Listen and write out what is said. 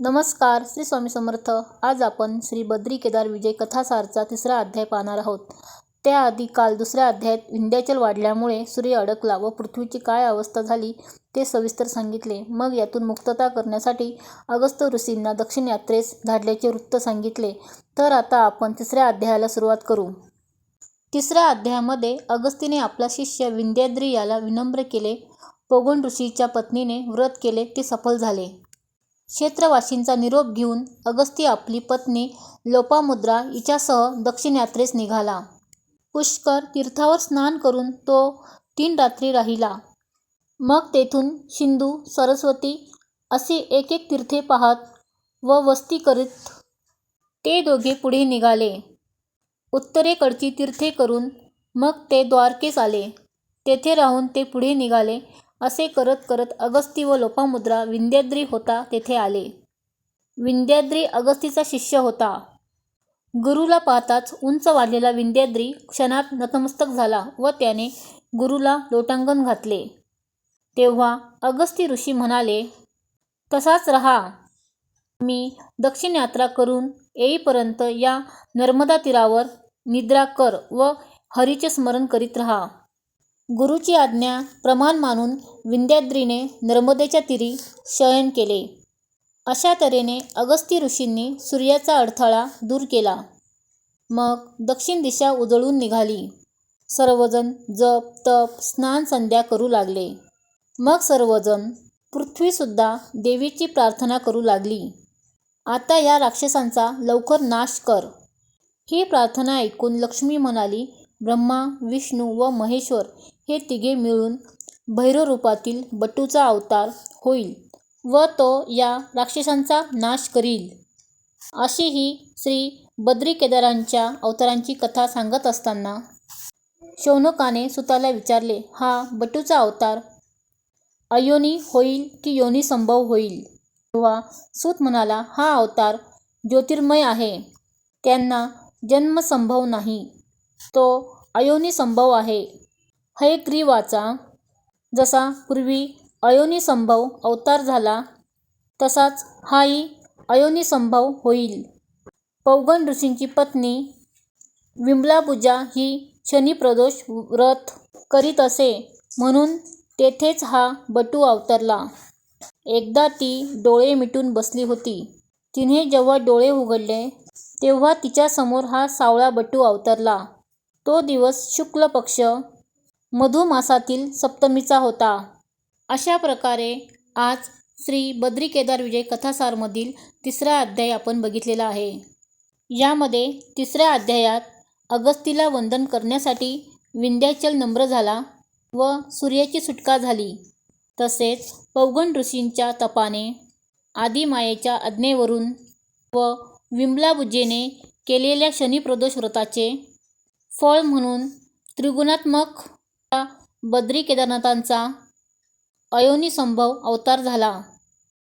नमस्कार श्री स्वामी समर्थ. आज आपण श्री बद्री केदार विजय कथासारचा तिसरा अध्याय पाहणार आहोत. त्याआधी काल दुसऱ्या अध्यायात विंध्याचल वाढल्यामुळे सूर्य अडकला व पृथ्वीची काय अवस्था झाली ते सविस्तर सांगितले. मग यातून मुक्तता करण्यासाठी अगस्त्य ऋषींना दक्षिण यात्रेस धाडल्याचे वृत्त सांगितले. तर आता आपण तिसऱ्या अध्यायाला सुरुवात करू. तिसऱ्या अध्यायामध्ये अगस्तीने आपला शिष्य विंध्याद्री याला विनम्र केले. पोगण ऋषीच्या पत्नीने व्रत केले ते सफल झाले. क्षेत्रवासींचा निरोप घेऊन अगस्ती आपली पत्नी लोपामुद्रा हिच्यासह दक्षिण यात्रेस निघाला. पुष्कर तीर्थावर स्नान करून तो तीन रात्री राहिला. मग तेथून सिंधू सरस्वती असे एक एक तीर्थे पाहत व वस्ती करीत ते दोघे पुढे निघाले. उत्तरेकडची तीर्थे करून मग ते द्वारकेस आले. तेथे राहून ते पुढे निघाले. असे करत करत अगस्ती व लोपामुद्रा विंध्याद्री होता तेथे आले. विंध्याद्री अगस्तीचा शिष्य होता. गुरुला पाहताच उंच वाढलेला विंध्याद्री क्षणात नतमस्तक झाला व त्याने गुरुला लोटांगण घातले. तेव्हा अगस्ती ऋषी म्हणाले तसाच रहा. मी दक्षिण यात्रा करून येईपर्यंत या नर्मदा तीरावर निद्रा कर व हरीचे स्मरण करीत रहा. गुरुची आज्ञा प्रमाण मानून विंध्याद्रीने नर्मदेच्या तीरी शयन केले. अशा तऱ्हेने अगस्ती ऋषींनी सूर्याचा अडथळा दूर केला. मग दक्षिण दिशा उजळून निघाली. सर्वजण जप तप स्नान संध्या करू लागले. मग सर्वजण पृथ्वीसुद्धा देवीची प्रार्थना करू लागली. आता या राक्षसांचा लवकर नाश कर. ही प्रार्थना ऐकून लक्ष्मी म्हणाली ब्रह्मा विष्णू व महेश्वर हे तिघे मिळून भैरवरूपातील बटूचा अवतार होईल व तो या राक्षसांचा नाश करील. अशी ही श्री बद्री केदारांच्या अवतारांची कथा सांगत असताना शौनकाने सुताला विचारले हा बटूचा अवतार अयोनी होईल की योनी संभव होईल? तेव्हा सूत म्हणाला हा अवतार ज्योतिर्मय आहे. त्यांना जन्म संभव नाही. तो अयोनी संभव आहे. हयग्रीवाचा जसा पूर्वी अयोनी संभव अवतार झाला तसाच हाही अयोनी संभव होईल. पौगंड ऋषींची पत्नी विमलाबुजा ही शनिप्रदोष व्रत करीत असे म्हणून तेथेच हा बटू अवतरला. एकदा ती डोळे मिटून बसली होती. तिने जेव्हा डोळे उघडले तेव्हा तिच्यासमोर हा सावळा बटू अवतरला. तो दिवस शुक्ल पक्ष मधुमासातील सप्तमीचा होता. अशा प्रकारे आज श्री बद्री केदार विजय कथासारमधील तिसरा अध्याय आपण बघितलेला आहे. यामध्ये तिसऱ्या अध्यायात अगस्तीला वंदन करण्यासाठी विंध्याचल नम्र झाला व सूर्याची सुटका झाली. तसेच पौगण ऋषींच्या तपाने आदिमायेच्या आज्ञेवरून व विमलाबुजेने केलेल्या शनिप्रदोष व्रताचे फळ म्हणून त्रिगुणात्मक बद्री केदारनाथांचा अयोनी संभव अवतार झाला.